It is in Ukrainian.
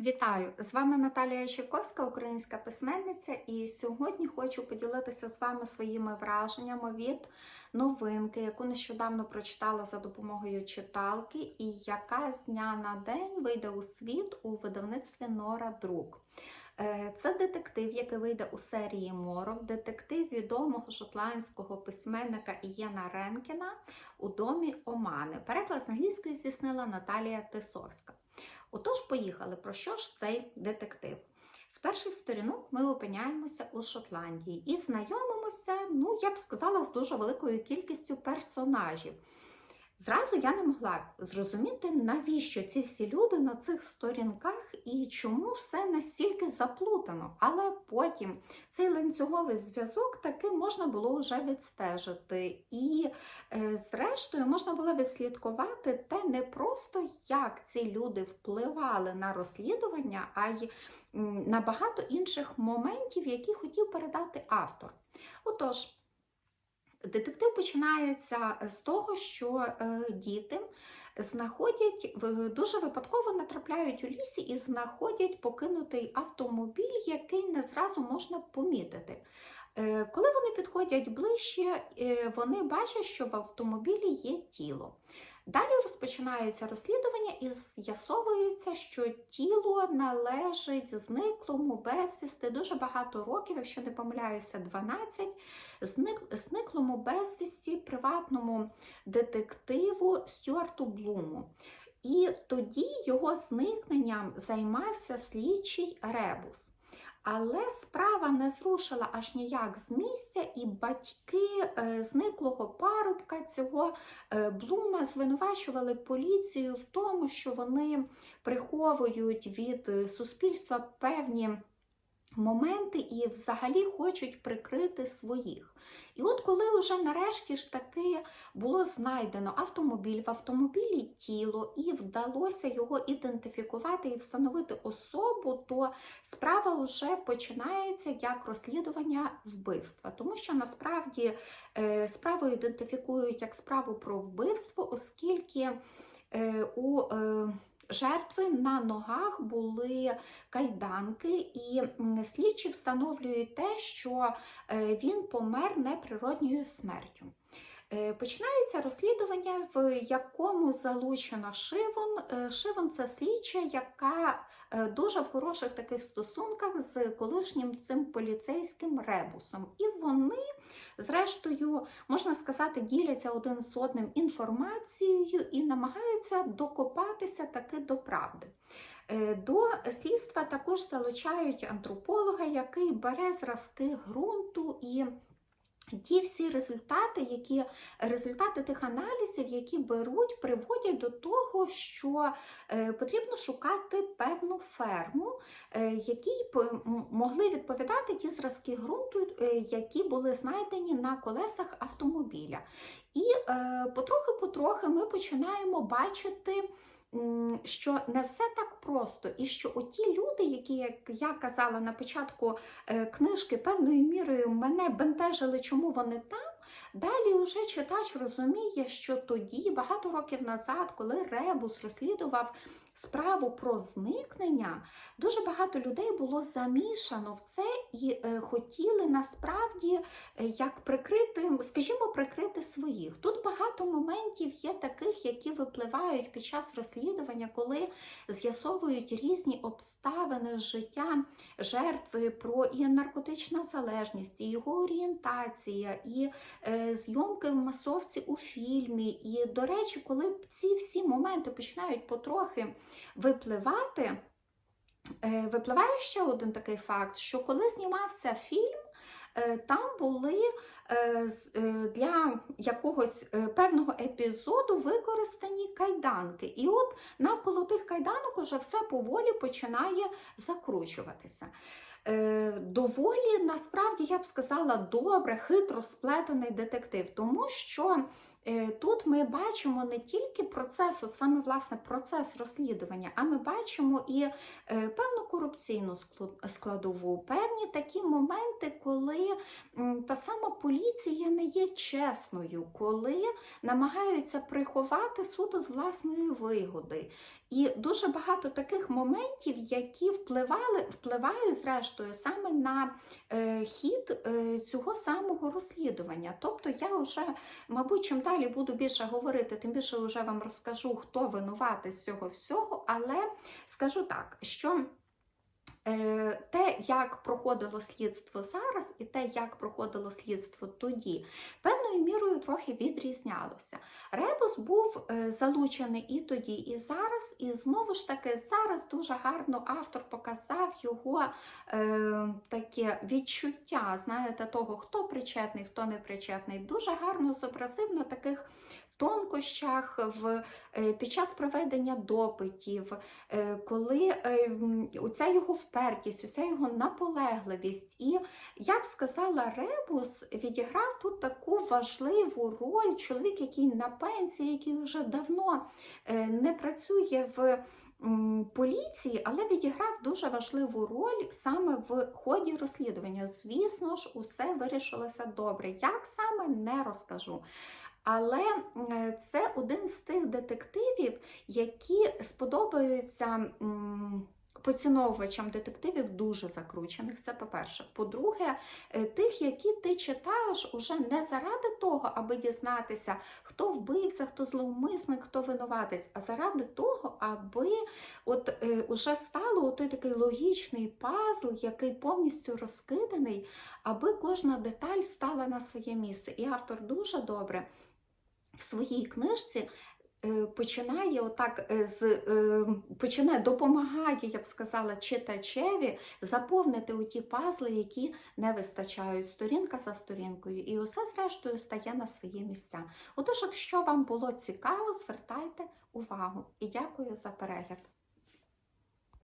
Вітаю! З вами Наталія Щековська, українська письменниця, і сьогодні хочу поділитися з вами своїми враженнями від новинки, яку нещодавно прочитала за допомогою читалки, і яка з дня на день вийде у світ у видавництві Нора Друк. Е, Це детектив, який вийде у серії Морок, детектив відомого шотландського письменника Ієна Ренкіна у домі Омани. Переклад з англійської здійснила Наталія Тисовська. Отож, поїхали. Про що ж цей детектив? З перших сторінок ми опиняємося у Шотландії і знайомимося, ну, я б сказала, з дуже великою кількістю персонажів. Зразу я не могла зрозуміти, навіщо ці всі люди на цих сторінках і чому все настільки заплутано. Але потім цей ланцюговий зв'язок таки можна було вже відстежити. І, е, зрештою, можна було відслідкувати те не просто, як ці люди впливали на розслідування, а й на багато інших моментів, які хотів передати автор. Отож. Детектив починається з того, що е, діти знаходять дуже випадково натрапляють у лісі і знаходять покинутий автомобіль, який не зразу можна помітити. Е, Коли вони підходять ближче, е, вони бачать, що в автомобілі є тіло. Далі розпочинається розслідування і з'ясовується, що тіло належить зниклому безвісти дуже багато років, якщо не помиляюся, 12, зник, зниклому безвісті приватному детективу Стюарту Блуму. І тоді його зникненням займався слідчий Ребус. Але справа не зрушила аж ніяк з місця, і батьки е, зниклого парубка цього е, Блума звинувачували поліцію в тому, що вони приховують від е, суспільства певні моменти і взагалі хочуть прикрити своїх. І от коли вже нарешті ж таки було знайдено автомобіль, в автомобілі тіло, і вдалося його ідентифікувати і встановити особу, то справа вже починається як розслідування вбивства. Тому що насправді е, справу ідентифікують як справу про вбивство, оскільки е, у е, жертви на ногах були кайданки, і слідчі встановлюють те, що е, він помер неприродньою смертю. Е, Починається розслідування, в якому залучена Шивон. Е, Шивон це слідча, яка е, дуже в хороших таких стосунках з колишнім цим поліцейським ребусом. І вони, зрештою, можна сказати, діляться один з одним інформацією і намагаються докопатися таки до правди. До слідства також залучають антрополога, який бере зразки ґрунту і Ті всі результати, які результати тих аналізів, які беруть, приводять до того, що е, потрібно шукати певну ферму, е, якій могли відповідати ті зразки ґрунту, е, які були знайдені на колесах автомобіля. І потрохи-потрохи ми починаємо бачити. Що не все так просто, і що оті люди, які, як я казала на початку е, книжки, певною мірою мене бентежили, чому вони там. Далі вже читач розуміє, що тоді, багато років назад, коли Ребус розслідував справу про зникнення, дуже багато людей було замішано в це і е, хотіли насправді е, як прикрити, скажімо, прикрити своїх. Тут багато моментів є таких, які випливають під час розслідування, коли з'ясовують різні обставини життя жертви про і наркотична залежність, і його орієнтація, і зйомки в масовці у фільмі. І, до речі, коли ці всі моменти починають потрохи випливати, е, випливає ще один такий факт, що коли знімався фільм, е, там були е, е, для якогось е, певного епізоду використані кайданки. І от навколо тих кайданок уже все поволі починає закручуватися. Е, Доволі насправді я б сказала добре, хитро сплетений детектив, тому що тут ми бачимо не тільки процес, от саме власне процес розслідування, а ми бачимо і е, певну корупційну складову, певні такі моменти, коли та сама поліція не є чесною, коли намагаються приховати суто з власної вигоди. І дуже багато таких моментів, які впливали, впливають зрештою саме на е, хід е, цього самого розслідування. Тобто я вже, мабуть, чим далі буду більше говорити, тим більше вже вам розкажу, хто винуватий з цього всього. Але скажу так, що те, як проходило слідство зараз, і те, як проходило слідство тоді, певною мірою трохи відрізнялося. Ребус був е, залучений і тоді, і зараз, і знову ж таки зараз дуже гарно автор показав його е, таке відчуття, знаєте, того, хто причетний, хто не причетний. Дуже гарно зобразив на таких тонкощах в, е, під час проведення допитів, е, коли е, оця його впертість, оця його наполегливість. І я б сказала, Ребус відіграв тут таку важливу роль. Чоловік, який на пенсії, який вже давно не працює в поліції, але відіграв дуже важливу роль саме в ході розслідування. Звісно ж, усе вирішилося добре. Як саме не розкажу. Але е, це один з тих детективів, які сподобаються поціновувачам детективів дуже закручених. Це по-перше. По-друге, е, тих, які ти читаєш уже не заради того, аби дізнатися, хто вбився, хто зловмисник, хто винуватець, а заради того, аби от е, уже стало той такий логічний пазл, який повністю розкиданий, аби кожна деталь стала на своє місце. І автор дуже добре в своїй книжці е, починає отак е, з е, починає допомагає, я б сказала, читачеві заповнити оті пазли, які не вистачають сторінка за сторінкою. І усе, зрештою, стає на свої місця. Отож, якщо вам було цікаво, звертайте увагу і дякую за перегляд.